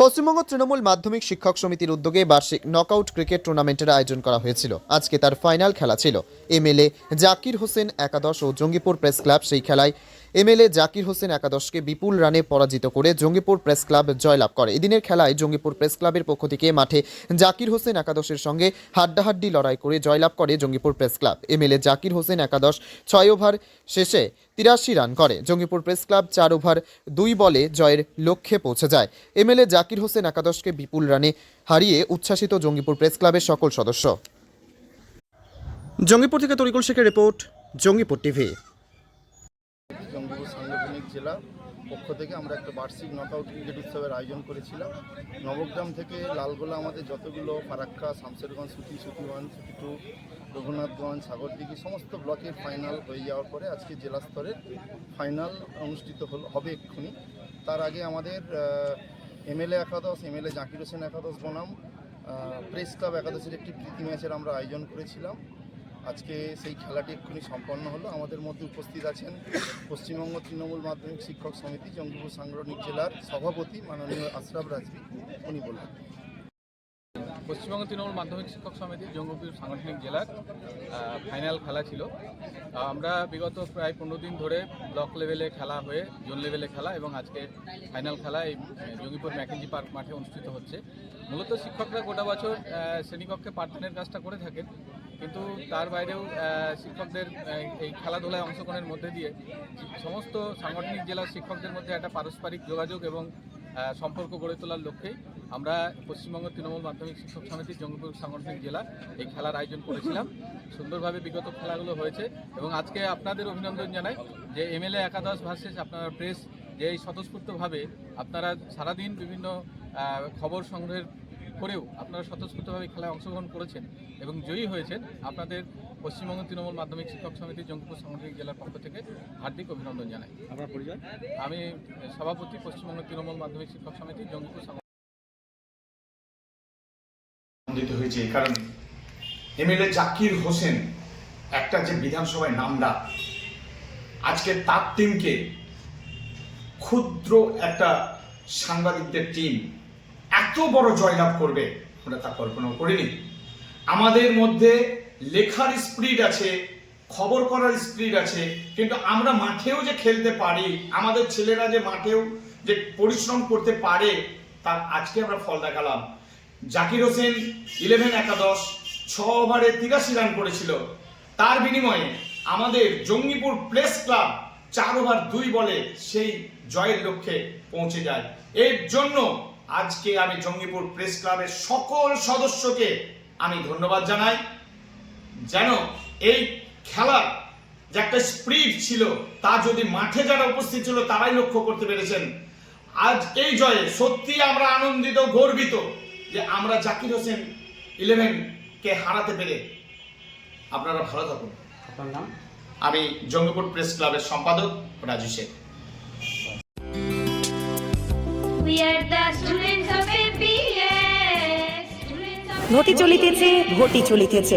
পশ্চিমবঙ্গ তৃণমূল মাধ্যমিক শিক্ষক সমিতির উদ্যোগে বার্ষিক নকআউট ক্রিকেট টুর্নামেন্টের আয়োজন করা হয়েছিল। আজকে তার ফাইনাল খেলা ছিল। এমএলএ জাকির হোসেন একাদশ ও জঙ্গিপুর প্রেস ক্লাব সেই খেলায় এমএলএ জাকির হোসেন একাদশকে বিপুল রানে পরাজিত করে জঙ্গিপুর প্রেস ক্লাব জয়লাভ করে। এদিনের খেলায় জঙ্গিপুর প্রেস ক্লাবের পক্ষ থেকে মাঠে জাকির হোসেন একাদশের সঙ্গে হাড্ডাহাড্ডি লড়াই করে জয়লাভ করে Jangipur press club. MLA Zakir Hossain একাদশ ছয় ওভার শেষে তিরাশি রান করে। জঙ্গিপুর প্রেস ক্লাব চার ওভার দুই বলে জয়ের লক্ষ্যে পৌঁছে যায়। এমএলএ জাকির হোসেন একাদশকে বিপুল রানে হারিয়ে উচ্ছ্বাসিত জঙ্গিপুর প্রেস ক্লাবের সকল সদস্য। জঙ্গিপুর থেকে তরিকুল শেখের রিপোর্ট, জঙ্গিপুর টিভি। জঙ্গিপুর সাংগঠনিক জেলা পক্ষ থেকে আমরা একটা বার্ষিক নকআউট ক্রিকেট উৎসবের আয়োজন করেছিলাম। নবগ্রাম থেকে লালগোলা আমাদের যতগুলো ফারাক্কা, শামশেরগঞ্জ, সুতি সুতিগঞ্জ সুতি টু রঘুনাথগঞ্জ, সাগরদিঘি, সমস্ত ব্লকের ফাইনাল হয়ে যাওয়ার পরে আজকে জেলা স্তরের ফাইনাল অনুষ্ঠিত হল হবে এক্ষুনি। তার আগে আমাদের এমএলএ একাদশ, এমএলএ জাকির হোসেন একাদশ বনাম। প্রেস ক্লাব একাদশের একটি প্রীতি ম্যাচের আমরা আয়োজন করেছিলাম। আজকে সেই খেলাটি এক্ষুনি সম্পন্ন হলো। আমাদের মধ্যে উপস্থিত আছেন পশ্চিমবঙ্গ তৃণমূল মাধ্যমিক শিক্ষক সমিতি, জঙ্গিপুর সাংগঠনিক জেলার সভাপতি মাননীয় আশরাফ রাজবি। উনি বললেন পশ্চিমবঙ্গ তৃণমূল মাধ্যমিক শিক্ষক সমিতি জঙ্গিপুর সাংগঠনিক জেলার ফাইনাল খেলা ছিল। আমরা বিগত প্রায় পনেরো দিন ধরে ব্লক লেভেলে খেলা হয়ে, জোন লেভেলে খেলা এবং আজকে ফাইনাল খেলা এই জঙ্গিপুর ম্যাকেঞ্জি পার্ক মাঠে অনুষ্ঠিত হচ্ছে। মূলত শিক্ষকরা গোটা বছর শ্রেণীকক্ষে পাঠদানের কাজটা করে থাকেন, কিন্তু তার বাইরেও শিক্ষকদের এই খেলাধুলায় অংশগ্রহণের মধ্যে দিয়ে সমস্ত সাংগঠনিক জেলার শিক্ষকদের মধ্যে একটা পারস্পরিক যোগাযোগ এবং সম্পর্ক গড়ে তোলার লক্ষ্যে আমরা পশ্চিমবঙ্গ তৃণমূল মাধ্যমিক শিক্ষক সমিতি জঙ্গিপুর সাংগঠনিক জেলা এই খেলার আয়োজন করেছিলাম। সুন্দরভাবে বিগত খেলাগুলো হয়েছে এবং আজকে আপনাদের অভিনন্দন জানাই যে এমএলএ একাদশ ভার্সেস আপনারা প্রেস যে এই স্বতঃস্ফূর্তভাবে আপনারা সারাদিন বিভিন্ন খবর সংগ্রহের করেও আপনারা স্বতঃস্ফূর্তভাবে খেলায় অংশগ্রহণ করেছেন এবং জয়ী হয়েছেন। আপনাদের পশ্চিমবঙ্গ তৃণমূল মাধ্যমিক শিক্ষক সমিতি জঙ্গিপুর সাংগঠনিক জেলার পক্ষ থেকে হার্দিক অভিনন্দন জানাই। আপনার পরিচয়? আমি সভাপতি পশ্চিমবঙ্গ তৃণমূল মাধ্যমিক শিক্ষক সমিতি জঙ্গিপুর আনন্দিত হয়েছে এই কারণে। এমএলএ জাকির হোসেন একটা যে বিধানসভায় নামডা আজকে তার টিমকে ক্ষুদ্র একটা সাংবাদিকদের টিম এত বড় জয়লাভ করবে আমরা তা কল্পনা করিনি। আমাদের মধ্যে লেখার স্পিড আছে, খবর করার স্পিড আছে, কিন্তু আমরা মাঠেও যে খেলতে পারি, আমাদের ছেলেরা যে মাঠেও যে পরিশ্রম করতে পারে, তার আজকে আমরা ফল দেখালাম। জাকির হোসেন ইলেভেন একাদশ, ছ ওভারে তিরাশি রান করেছিল। তার বিনিময়ে আমাদের জঙ্গিপুর প্লেস ক্লাব চার ওভার দুই বলে সেই জয়ের লক্ষ্যে পৌঁছে যায়। এর জন্য আজকে আমি জঙ্গিপুর প্রেস ক্লাবের সকল সদস্যকে আমি ধন্যবাদ জানাই। যেন এই খেলার যে একটা স্প্রিড ছিল তা যদি মাঠে যারা উপস্থিত ছিল তারাই লক্ষ্য করতে পেরেছেন। আজ এই জয়ে সত্যি আমরা আনন্দিত গর্বিত যে আমরা জাকির হোসেন ইলেভেন কে হারাতে পেরে। আপনারা ভালো থাকুন। আপনার নাম? আমি জঙ্গিপুর প্রেস ক্লাবের সম্পাদক রাজু শেখ। ঘটি চলিতেছে ঘটি চলিতেছে.